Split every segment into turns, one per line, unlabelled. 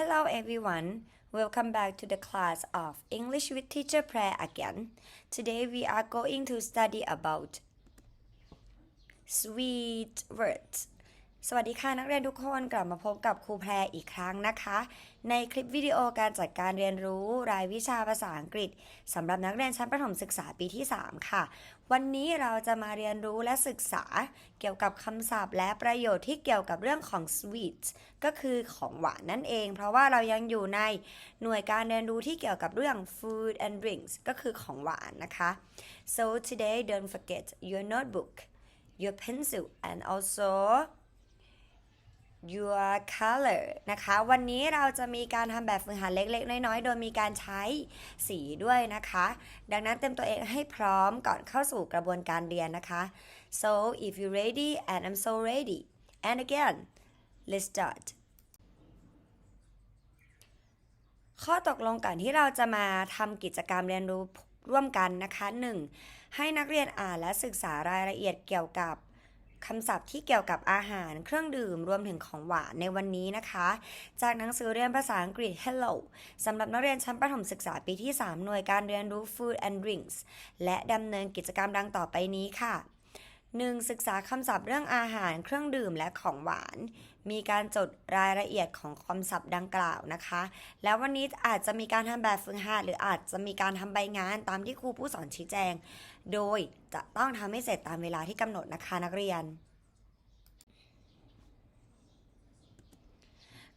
Hello everyone. Welcome back to the class of English with Teacher Prayer again. Today we are going to study about sweet words. สวัสดีค่ะนักเรียนทุกคนกลับมาพบกับครูแพรอีกครั้งนะคะ ในคลิปวิดีโอการจัดการเรียนรู้รายวิชาภาษาอังกฤษสำหรับนักเรียนชั้นประถมศึกษาปีที่ 3 ค่ะ วันนี้เราจะมาเรียนรู้และศึกษาเกี่ยวกับคำศัพท์ และประโยชน์ที่เกี่ยวกับเรื่องของ sweet ก็คือของหวานนั่นเอง เพราะว่าเรายังอยู่ในหน่วยการเรียนรู้ที่เกี่ยวกับเรื่อง food and drinks ก็คือของหวานนะคะ so today don't forget your notebook your pencil and also your color นะคะ วันนี้เราจะมีการทำแบบฝึกหัดเล็ก ๆ น้อย ๆ โดยมีการใช้สีด้วยนะคะ ดังนั้นเต็มตัวเองให้พร้อมก่อนเข้าสู่กระบวนการเรียนนะคะ so if you ready and I'm so ready and again let's start ข้อตกลงก่อนที่เราจะมาทำกิจกรรมเรียนรู้ร่วมกันนะคะ 1. ให้นักเรียนอ่านและศึกษารายละเอียดเกี่ยวกับ คำศัพท์ที่เกี่ยวกับอาหารเครื่องดื่มรวมถึงของหวานในวันนี้นะคะ จากหนังสือเรียนภาษาอังกฤษ Hello สำหรับนักเรียนชั้นประถมศึกษาปีที่ 3 หน่วยการเรียนรู้ Food and Drinks และดำเนินกิจกรรมดังต่อไปนี้ค่ะ 1. ศึกษาคำศัพท์เรื่องอาหารเครื่องดื่มและของหวาน มีการจดรายละเอียดของคำศัพท์ดังกล่าวนะคะ แล้ววันนี้อาจจะมีการทำแบบฝึกหัดหรืออาจจะมีการทำใบงานตามที่ครูผู้สอนชี้แจง โดยจะต้องทำให้เสร็จตามเวลาที่กำหนดนะคะนักเรียน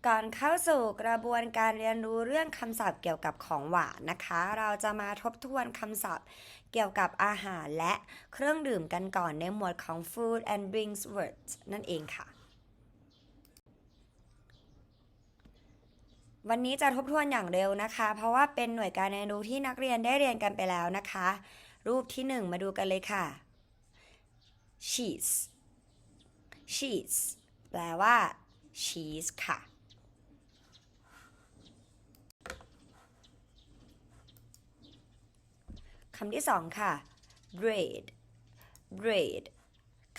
ก่อนเข้าสู่กระบวนการเรียนรู้เรื่องคำศัพท์เกี่ยวกับของหวานนะคะ เราจะมาทบทวนคำศัพท์เกี่ยวกับอาหารและเครื่องดื่มกันก่อนในหมวดของ food and drinks words นั่นเองค่ะวันนี้จะทบทวนอย่างเร็วนะคะ เพราะว่าเป็นหน่วยการเรียนรู้ที่นักเรียนได้เรียนกันไปแล้วนะคะ รูปที่หนึ่งมาดูกันเลยค่ะ cheese cheese แปลว่า cheese ค่ะ คำที่สองค่ะ bread bread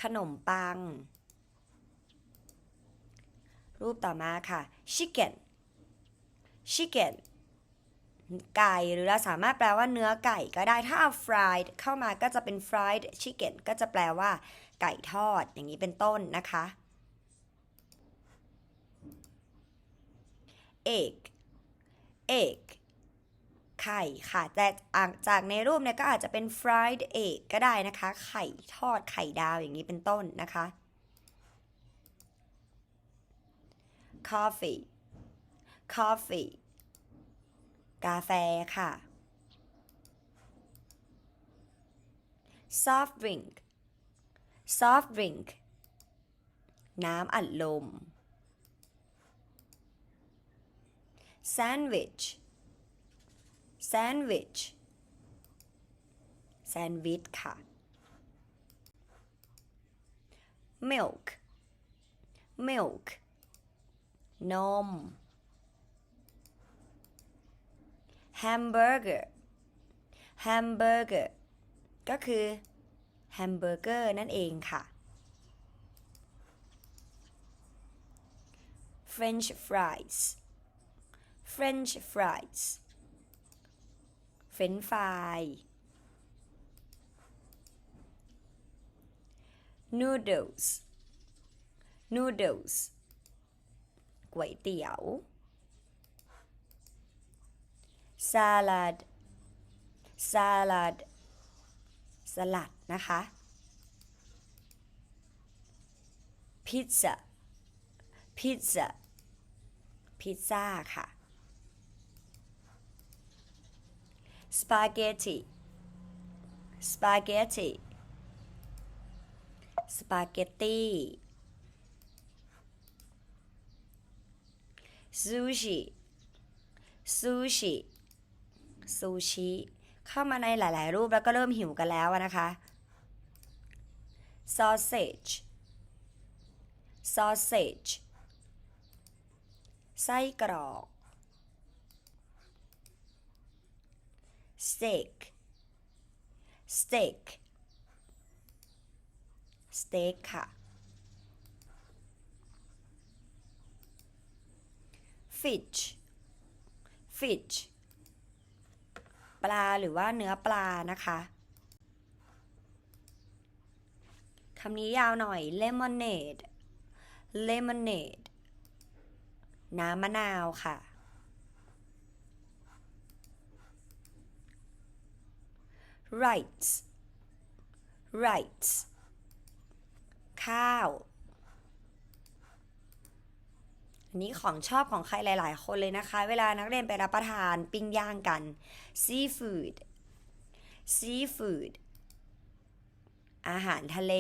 ขนมปัง รูปต่อมาค่ะ chicken chicken ไก่หรือเราสามารถแปลว่าเนื้อไก่ก็ได้ถ้าเอา fried เข้ามาก็จะเป็น fried chicken ก็จะแปลว่า ไก่ทอดอย่างนี้เป็นต้นนะคะ egg egg ไข่ค่ะแต่จากในรูปเนี่ยก็อาจจะเป็น fried egg ก็ได้นะคะ ไข่ทอดไข่ดาวอย่างนี้เป็นต้นนะคะ coffee coffee กาแฟค่ะ soft drink soft drink น้ำอัดลม sandwich sandwich sandwich ค่ะ milk milk นม hamburger hamburger ก็คือ hamburger นั่นเองค่ะ French fries French fries French fry noodles noodles ก๋วยเตี๋ยว salad salad สลัดนะคะ pizza pizza พิซซ่าค่ะ spaghetti spaghetti spaghetti sushi sushi ซูชิ ซูชิเข้ามาในหลาย ๆ รูปแล้วก็เริ่มหิวกันแล้วนะคะ sausage sausage ไส้กรอก steak steak steak ค่ะ fish fish ปลาหรือว่าเนื้อปลานะคะคำนี้ยาวหน่อย lemonade lemonade น้ำมะนาวค่ะ rice rice ข้าว อันนี้ของชอบของใครหลาย ๆ คนเลยนะคะ เวลานักเรียนไปรับประทานปิ้งย่างกัน seafood seafood อาหารทะเล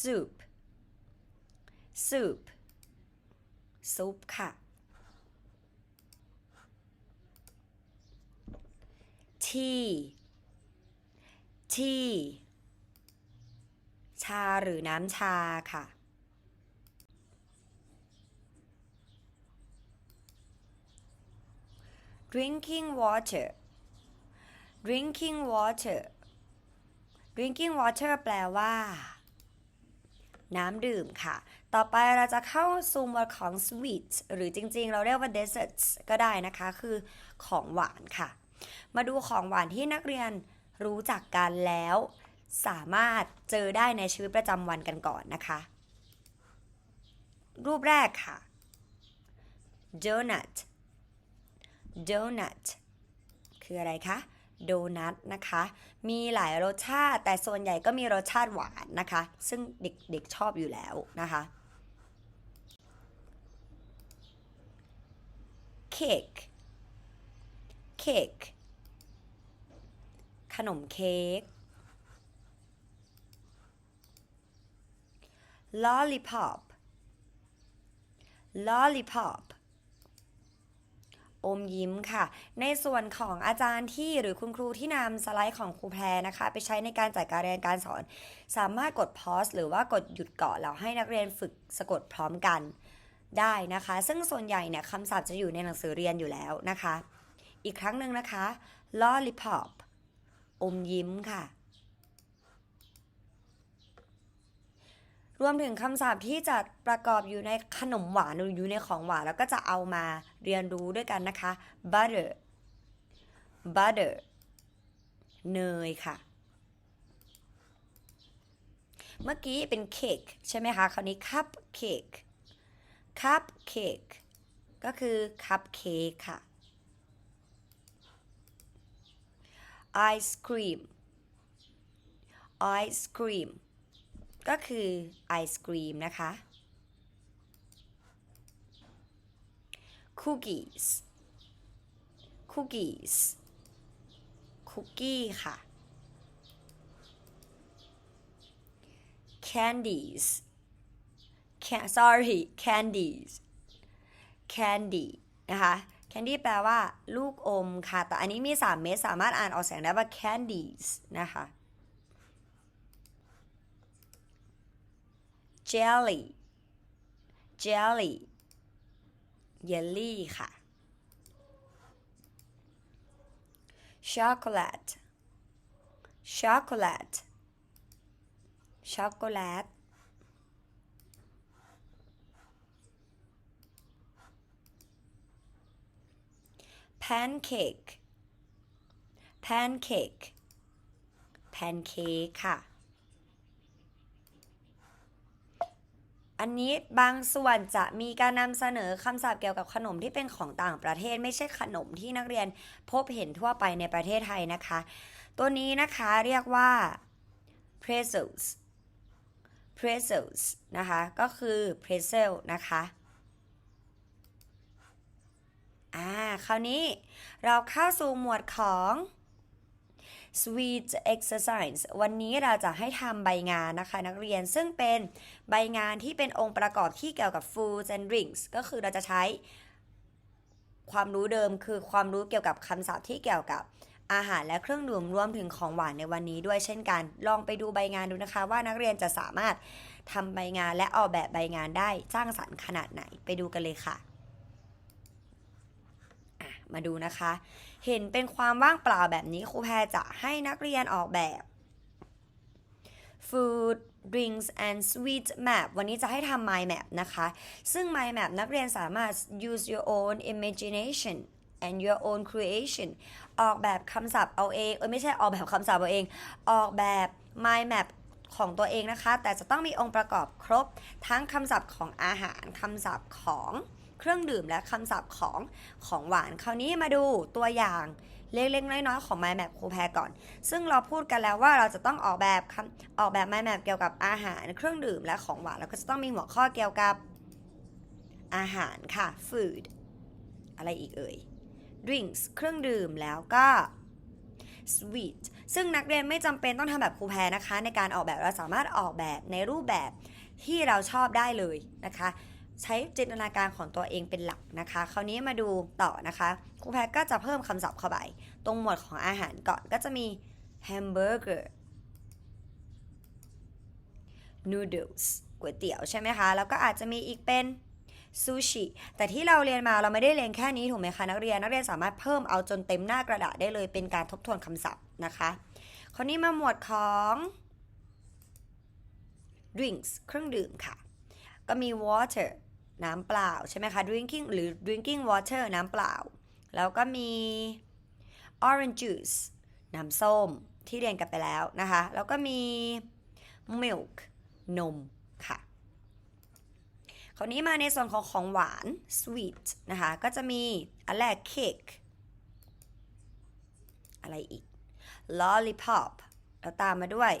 soup soup ซุปค่ะ tea tea ชาหรือน้ำชาค่ะ drinking water drinking water drinking water แปลว่า น้ำดื่มค่ะ ต่อไปเราจะเข้าสู่หมวดของ sweet หรือจริงๆ เราเรียกว่า desserts ก็ได้นะคะ คือของหวานค่ะ มาดูของหวานที่นักเรียนรู้จักกันแล้ว สามารถเจอได้ในชีวิตประจำวันกันก่อนนะคะ รูปแรกค่ะ donut donut คืออะไรคะโดนัทนะคะ มีหลายรสชาติ แต่ส่วนใหญ่ก็มีรสชาติหวานนะคะ ซึ่งเด็กๆชอบอยู่แล้วนะคะเค้กเค้กขนมเค้ก lollipop lollipop อมยิ้มค่ะ ในส่วนของอาจารย์ที่หรือคุณครูที่นำสไลด์ของครูแพรนะคะ ไปใช้ในการจัดการเรียนการสอน สามารถกดพอสหรือว่ากดหยุดเก่อนแล้วให้นักเรียนฝึกสะกดพร้อมกันได้นะคะ ซึ่งส่วนใหญ่เนี่ยคำศัพท์จะอยู่ในหนังสือเรียนอยู่แล้วนะคะ อีกครั้งหนึ่งนะคะ lollipop อมยิ้มค่ะ รวมถึงคำศัพท์ที่จะประกอบอยู่ในขนมหวานหรืออยู่ในของหวานแล้วก็จะเอามาเรียนรู้ด้วยกันนะคะ butter butter เนยค่ะ เมื่อกี้เป็นเค้กใช่ไหมคะ คราวนี้คัพเค้กคัพเค้กก็คือคัพเค้กค่ะไอศครีมไอศครีม ก็คือไอศกรีมนะคะ cookies cookies คุกกี้ค่ะ candies can sorry candies candy นะคะ candy แปลว่า ลูกอมค่ะ แต่อันนี้มี 3 เม็ด สามารถอ่านออกเสียงได้ว่า candies นะคะ jelly jelly เยลลี่ค่ะ chocolate chocolate ช็อกโกแลต pancake pancake pancake ค่ะ อันนี้บางส่วนจะมีการนำเสนอคำศัพท์เกี่ยวกับขนมที่เป็นของต่างประเทศ ไม่ใช่ขนมที่นักเรียนพบเห็นทั่วไปในประเทศไทยนะคะ ตัวนี้นะคะเรียกว่า pretzels pretzels นะคะ ก็คือ pretzel นะคะอ่าคราวนี้เราเข้าสู่หมวดของ sweet exercise วันนี้เราจะให้ทำใบงานนะคะนักเรียนซึ่งเป็นใบงานที่เป็นองค์ประกอบที่เกี่ยวกับ foods and drinks ก็คือเราจะใช้ความรู้เดิมคือความรู้เกี่ยวกับคำศัพท์ที่เกี่ยวกับอาหารและเครื่องดื่มรวมถึงของหวานในวันนี้ด้วยเช่นกัน ลองไปดูใบงานดูนะคะ ว่านักเรียนจะสามารถทำใบงานและออกแบบใบงานได้สร้างสรรค์ขนาดไหนไปดูกันเลยค่ะ มาดูนะคะ เห็นเป็นความว่างเปล่าแบบนี้ครูแพรจะให้นักเรียนออกแบบ food drinks and sweet map วันนี้จะให้ทำ mind map นะคะ ซึ่ง mind map นักเรียนสามารถ use your own imagination and your own creation ออกแบบคำศัพท์เอาเองเออไม่ใช่ออกแบบคำศัพท์เอาเอง ออกแบบ mind map ของตัวเองนะคะ แต่จะต้องมีองค์ประกอบครบทั้งคำศัพท์ของอาหารคำศัพท์ของ เครื่องดื่มและคำศัพท์ของของหวาน คราวนี้มาดูตัวอย่างเล็กๆน้อยๆของ mind map ครูแพรก่อน ซึ่งเราพูดกันแล้วว่าเราจะต้องออกแบบออกแบบ mind map เกี่ยวกับอาหาร เครื่องดื่มและของหวาน แล้วก็จะต้องมีหัวข้อเกี่ยวกับอาหารค่ะ food อะไรอีกเอ่ย drinks เครื่องดื่มแล้วก็ sweet ซึ่งนักเรียนไม่จำเป็นต้องทำแบบครูแพรนะคะ ในการออกแบบเราสามารถออกแบบในรูปแบบที่เราชอบได้เลยนะคะ ใช้จินตนาการของตัวเองเป็นหลักนะคะ คราวนี้มาดูต่อนะคะครูแพรก็จะเพิ่มคำศัพท์เข้าไป ตรงหมวดของอาหารก่อนก็จะมี hamburger noodles ก๋วยเตี๋ยวใช่ไหมคะ แล้วก็อาจจะมีอีกเป็นซูชิ แต่ที่เราเรียนมาเราไม่ได้เรียนแค่นี้ถูกไหมคะนักเรียน นักเรียนสามารถเพิ่มเอาจนเต็มหน้ากระดาษได้เลยเป็นการทบทวนคำศัพท์นะคะ คราวนี้มาหมวดของ drinks เครื่องดื่มค่ะ ก็มี water น้ำเปล่าใช่ไหมคะ drinking หรือ drinking water น้ำเปล่า แล้วก็มี orange juice น้ำส้มที่เรียนกันไปแล้วนะคะ แล้วก็มี milk นมค่ะคราวนี้มาในส่วนของของหวาน sweet นะคะ ก็จะมีอันแรก cake อะไรอีก lollipop แล้วตามมาด้วย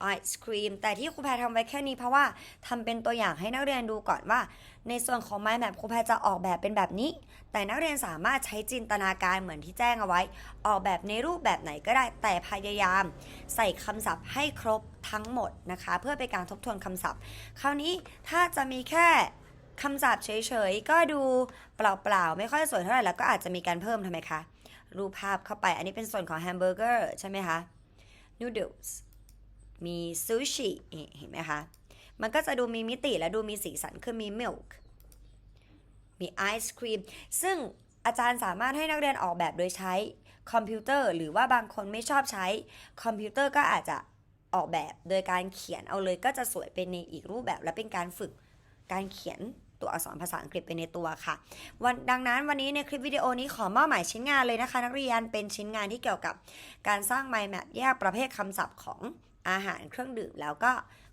ไอศครีมแต่ที่ครูแพรทำไว้แค่นี้เพราะว่าทำเป็นตัวอย่างให้นักเรียนดูก่อนว่า ในส่วนของ mind map ครูแพรจะออกแบบเป็นแบบนี้ แต่นักเรียนสามารถใช้จินตนาการเหมือนที่แจ้งเอาไว้ ออกแบบในรูปแบบไหนก็ได้แต่พยายาม ใส่คำศัพท์ให้ครบทั้งหมดนะคะ เพื่อเป็นการทบทวนคำศัพท์ คราวนี้ถ้าจะมีแค่คำศัพท์เฉยๆก็ดูเปล่าๆไม่ค่อยสวยเท่าไหร่แล้วก็อาจจะมีการเพิ่มทำไมคะรูปภาพเข้าไปอันนี้เป็นส่วนของแฮมเบอร์เกอร์ใช่ไหมคะ noodles มีซูชิเห็นไหมคะ มันก็จะดูมีมิติและดูมีสีสันคือมี milk มีไอศครีมซึ่งอาจารย์สามารถให้นักเรียนออกแบบโดยใช้คอมพิวเตอร์ หรือว่าบางคนไม่ชอบใช้คอมพิวเตอร์ก็อาจจะออกแบบโดยการเขียนเอาเลยก็จะสวยเป็นในอีกรูปแบบและเป็นการฝึกการเขียนตัวอักษรภาษาอังกฤษไปในตัวค่ะ วันดังนั้นวันนี้ในคลิปวิดีโอนี้ขอมอบหมายชิ้นงานเลยนะคะ นักเรียนเป็นชิ้นงานที่เกี่ยวกับการสร้าง mind map แยกประเภทคำศัพท์ของ อาหารเครื่องดื่มแล้วก็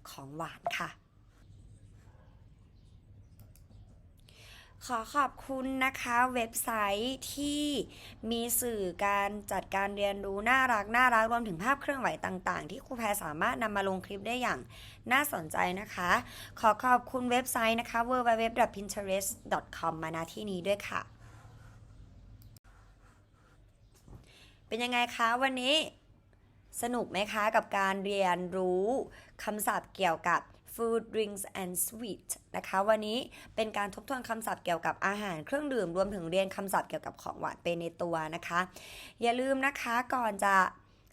ของหวานค่ะ ขอขอบคุณนะคะเว็บไซต์ที่มีสื่อการจัดการเรียนรู้น่ารักน่ารักรวมถึงภาพเครื่องไหวต่างๆ ที่ครูแพรสามารถนำมาลงคลิปได้อย่างน่าสนใจนะคะ ขอขอบคุณเว็บไซต์นะคะ www.pinterest.com มาณที่นี้ด้วยค่ะ เป็นยังไงคะวันนี้ สนุกไหมคะกับการเรียนรู้คำศัพท์เกี่ยวกับ food drinks and sweet นะคะ วันนี้เป็นการทบทวนคำศัพท์เกี่ยวกับอาหารเครื่องดื่ม รวมถึงเรียนคำศัพท์เกี่ยวกับของหวานไปในตัวนะคะ อย่าลืมนะคะก่อนจะ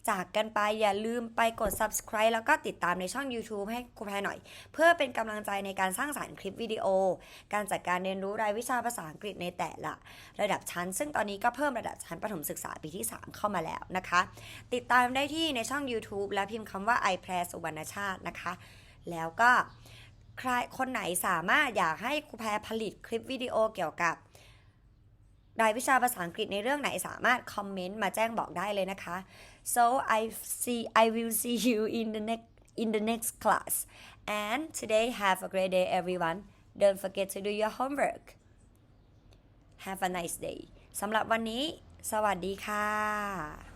จากกันไปอย่าลืมไปกด subscribe แล้วก็ติดตามในช่อง YouTube ให้ครูแพรหน่อย เพื่อเป็นกำลังใจในการสร้างสารรค์คลิปวิดีโอ การจัดการเรียนรู้รายวิชาภาษาอังกฤษในแต่ละ ระดับชั้น ซึ่งตอนนี้ก็เพิ่มระดับชั้นประถมศึกษาปีที่ 3 เข้ามาแล้วนะคะ ติดตามได้ที่ในช่อง YouTube และพิมพ์คำว่า i p r e สุวรรณชาตินะคะ แล้วก็ใครคนไหนสามารถอยากให้ครูแพรผลิตคลิปวิดีโอเกี่ยวกับ รายวิชาภาษาอังกฤษในเรื่องไหนสามารถคอมเมนต์มาแจ้งบอกได้เลยนะคะ so I see I will see you in the next in the next class and today have a great day everyone don't forget to do your homework have a nice day สำหรับวันนี้ สวัสดีค่ะ